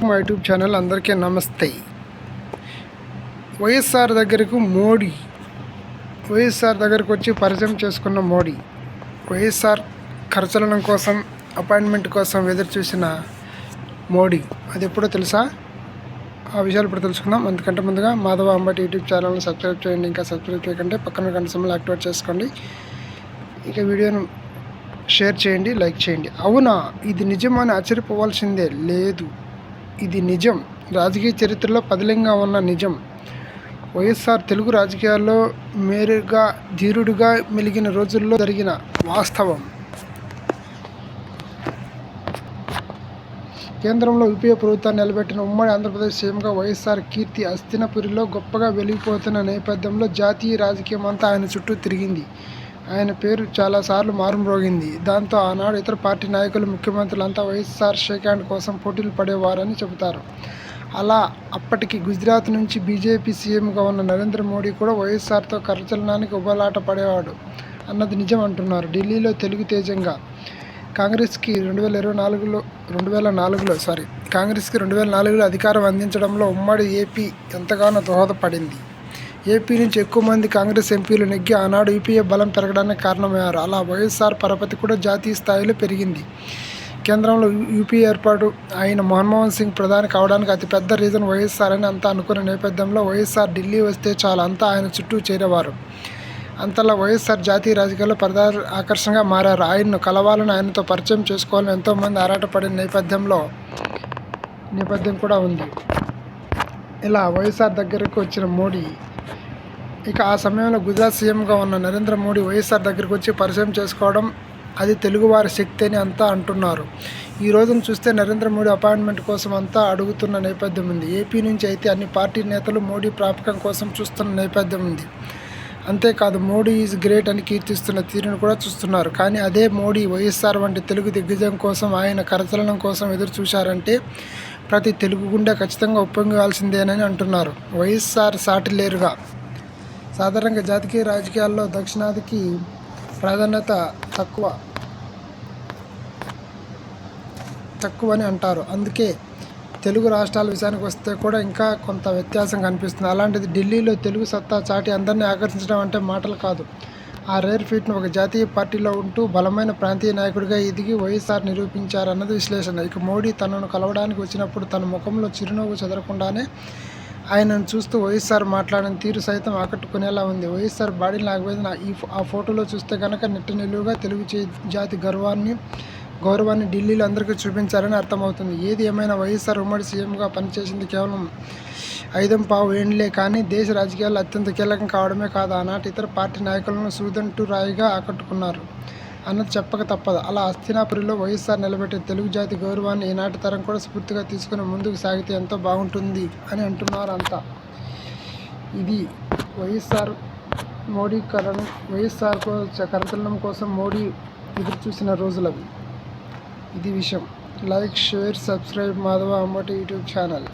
To YouTube channel అందరికీ నమస్తే. వైఎస్ఆర్ దగ్గరకు మోడీ వైఎస్ఆర్ దగ్గరకు వచ్చి పరిచయం చేసుకున్న మోడీ వైఎస్ఆర్ ఖర్చులం కోసం అపాయింట్మెంట్ కోసం ఎదురు చూసిన మోడీ అది ఎప్పుడో తెలుసా? ఆ విషయాలు ఇప్పుడు తెలుసుకుందాం. అందుకంటే ముందుగా మాధవ అంబటి యూట్యూబ్ ఛానల్ని సబ్స్క్రైబ్ చేయండి ఇంకా సబ్స్క్రైబ్ చేయకంటే పక్కన గంట సమయంలో యాక్టివేట్ చేసుకోండి. ఇక వీడియోను షేర్ చేయండి లైక్ చేయండి. అవునా? ఇది నిజమని ఆశ్చర్యపోవాల్సిందే. లేదు. ఇది నిజం. రాజకీయ చరిత్రలో పదిలంగా ఉన్న నిజం. వైఎస్ఆర్ తెలుగు రాజకీయాల్లో మేరుగా ధీరుడుగా మెలిగిన రోజుల్లో జరిగిన వాస్తవం. కేంద్రంలో యూపీఏ ప్రభుత్వాన్ని నిలబెట్టిన ఉమ్మడి ఆంధ్రప్రదేశ్ సీఎంగా వైఎస్ఆర్ కీర్తి అస్థినపురిలో గొప్పగా వెలిగిపోతున్న నేపథ్యంలో జాతీయ రాజకీయం అంతా ఆయన చుట్టూ తిరిగింది. ఆయన పేరు చాలాసార్లు మారుమ్రోగింది. దాంతో ఆనాడు ఇతర పార్టీ నాయకులు ముఖ్యమంత్రులంతా వైఎస్ఆర్ షేక్ హ్యాండ్ కోసం పోటీలు పడేవారని చెబుతారు. అలా అప్పటికి గుజరాత్ నుంచి బీజేపీ సీఎంగా ఉన్న నరేంద్ర మోడీ కూడా వైఎస్ఆర్తో కరచలనానికి ఉబలాట పడేవాడు అన్నది నిజం అంటున్నారు. ఢిల్లీలో తెలుగు తేజంగా కాంగ్రెస్కి రెండు వేల ఇరవై నాలుగులో రెండు వేల నాలుగులో సారీ కాంగ్రెస్కి రెండు వేల నాలుగులో అధికారం అందించడంలో ఉమ్మడి ఏపీ ఎంతగానో దోహదపడింది. ఏపీ నుంచి ఎక్కువ మంది కాంగ్రెస్ ఎంపీలు నెగ్గి ఆనాడు యూపీఏ బలం పెరగడానికి కారణమయ్యారు. అలా వైఎస్ఆర్ పరపతి కూడా జాతీయ స్థాయిలో పెరిగింది. కేంద్రంలో యూపీఏ ఏర్పాటు అయిన మన్మోహన్ సింగ్ ప్రధాని కావడానికి అతిపెద్ద రీజన్ వైఎస్ఆర్ అని అంతా అనుకున్న నేపథ్యంలో వైఎస్ఆర్ ఢిల్లీ వస్తే చాలా అంతా ఆయన చుట్టూ చేరేవారు. అంతలా వైఎస్ఆర్ జాతీయ రాజకీయాల్లో ప్రధాన ఆకర్షణగా మారారు. ఆయన్ను కలవాలని ఆయనతో పరిచయం చేసుకోవాలని ఎంతోమంది ఆరాటపడిన నేపథ్యంలో నేపథ్యం కూడా ఉంది. ఇలా వైఎస్ఆర్ దగ్గరకు వచ్చిన మోడీ ఇక ఆ సమయంలో గుజరాత్ సీఎంగా ఉన్న నరేంద్ర మోడీ వైఎస్ఆర్ దగ్గరికి వచ్చి పరిచయం చేసుకోవడం అది తెలుగువారి శక్తి అని అంతా అంటున్నారు. ఈ రోజును చూస్తే నరేంద్ర మోడీ అపాయింట్మెంట్ కోసం అంతా అడుగుతున్న నేపథ్యం ఉంది. ఏపీ నుంచి అయితే అన్ని పార్టీ నేతలు మోడీ ప్రాపకం కోసం చూస్తున్న నేపథ్యం ఉంది. అంతేకాదు మోడీ ఈజ్ గ్రేట్ అని కీర్తిస్తున్న తీరును కూడా చూస్తున్నారు. కానీ అదే మోడీ వైఎస్ఆర్ వంటి తెలుగు దిగ్గజం కోసం ఆయన కరచలనం కోసం ఎదురు చూశారంటే ప్రతి తెలుగు గుండె ఖచ్చితంగా ఒప్పంగాల్సిందేనని అంటున్నారు. వైఎస్ఆర్ సాటి లేరుగా సాధారణంగా జాతీయ రాజకీయాల్లో దక్షిణాదికి ప్రాధాన్యత తక్కువ తక్కువని అంటారు. అందుకే తెలుగు రాష్ట్రాల విషయానికి వస్తే కూడా ఇంకా కొంత వ్యత్యాసం కనిపిస్తుంది. అలాంటిది ఢిల్లీలో తెలుగు సత్తా చాటి అందరినీ ఆకర్షించడం అంటే మాటలు కాదు. ఆ రేర్ ఫీట్ను ఒక జాతీయ పార్టీలో ఉంటూ బలమైన ప్రాంతీయ నాయకుడిగా ఎదిగి వైఎస్ఆర్ నిరూపించారన్నది విశ్లేషణ. ఇక మోడీ తనను కలవడానికి వచ్చినప్పుడు తన ముఖంలో చిరునవ్వు చెదరకుండానే ఆయనను చూస్తూ వైఎస్ఆర్ మాట్లాడిన తీరు సైతం ఆకట్టుకునేలా ఉంది. వైఎస్ఆర్ బాడీ లాగవేదన ఈ ఆ ఫోటోలో చూస్తే కనుక నిట్ట నిలువుగా తెలుగు జాతి గర్వాన్ని గౌరవాన్ని ఢిల్లీలో అందరికీ చూపించాలని అర్థమవుతుంది. ఏది ఏమైనా వైఎస్ఆర్ ఉమ్మడి సీఎంగా పనిచేసింది కేవలం ఐదం పావు ఏండ్లే కానీ దేశ రాజకీయాల్లో అత్యంత కీలకం కావడమే కాదు. ఆనాటి ఇతర పార్టీ నాయకులను సూదంటు రాయిగా ఆకట్టుకున్నారు. అన్నది చెప్పక తప్పదు. అలా అస్థినాపురిలో వైఎస్ఆర్ నిలబెట్టే తెలుగు జాతి గౌరవాన్ని ఈనాటి తరం కూడా స్ఫూర్తిగా తీసుకుని ముందుకు సాగితే ఎంతో బాగుంటుంది అని అంటున్నారు అంతా ఇది వైఎస్ఆర్ మోడీ కరణ్ వైఎస్ఆర్ కరతలం కోసం మోడీ ఎదురు చూసిన రోజులవి. ఇది విషయం. లైక్ షేర్ సబ్స్క్రైబ్ మాధవ అమ్మటి యూట్యూబ్ ఛానల్.